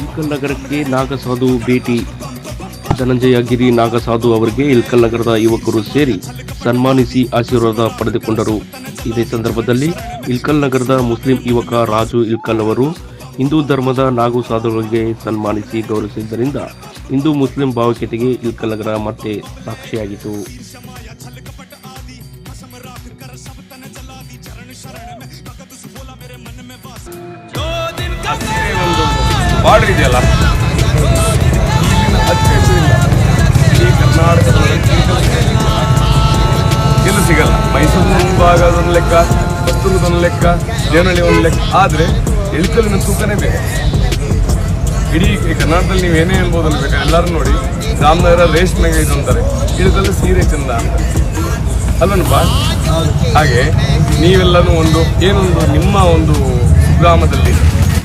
ಇಲ್ಕಲ್ ನಗರಕ್ಕೆ ನಾಗಸಾಧು ಭೇಟಿ. ಧನಂಜಯ ಗಿರಿ ನಾಗಸಾಧು ಅವರಿಗೆ ಇಲ್ಕಲ್ ನಗರದ ಯುವಕರು ಸೇರಿ ಸನ್ಮಾನಿಸಿ ಆಶೀರ್ವಾದ ಪಡೆದುಕೊಂಡರು. ಇದೇ ಸಂದರ್ಭದಲ್ಲಿ ಇಲ್ಕಲ್ ನಗರದ ಮುಸ್ಲಿಂ ಯುವಕ ರಾಜು ಇಲ್ಕಲ್ ಅವರು ಹಿಂದೂ ಧರ್ಮದ ನಾಗು ಸಾಧುಗಳಿಗೆ ಸನ್ಮಾನಿಸಿ ಗೌರವಿಸಿದ್ದರಿಂದ ಹಿಂದೂ ಮುಸ್ಲಿಂ ಭಾವೈಕ್ಯತೆಗೆ ಇಲ್ಕಲ್ ನಗರ ಮತ್ತೆ ಸಾಕ್ಷಿಯಾಗಿತು ಬಾರ್ಡರ್ ಇದೆಯಲ್ಲ? ಅಚ್ಚು ಇಡೀ ಎಲ್ಲೂ ಸಿಗಲ್ಲ. ಮೈಸೂರು ಅದೊಂದು ಲೆಕ್ಕ ಒಂದು ಲೆಕ್ಕ, ದೇವನಹಳ್ಳಿ ಒಂದು ಲೆಕ್ಕ. ಆದರೆ ಇಳ್ಕಲ್ಲಿನ ತೂಕನೇ ಬೇರೆ. ಇಡೀ ಕರ್ನಾಟಕದಲ್ಲಿ ನೀವು ಏನೇ ಹೇಳ್ಬೋದು ಅನ್ಬೇಕು ಎಲ್ಲರೂ ನೋಡಿ. ರಾಮನಗರ ರೇಷ್ಮೆಗೆ ಇದು ಅಂತಾರೆ. ಇಳಕಲ್ಲು ಸೀರೆ ಚಂದ ಅಂತ. ಅಲ್ಲನಪ್ಪ ಹಾಗೆ ನೀವೆಲ್ಲನೂ ಒಂದು, ಏನೊಂದು ನಿಮ್ಮ ಒಂದು ಗ್ರಾಮದಲ್ಲಿ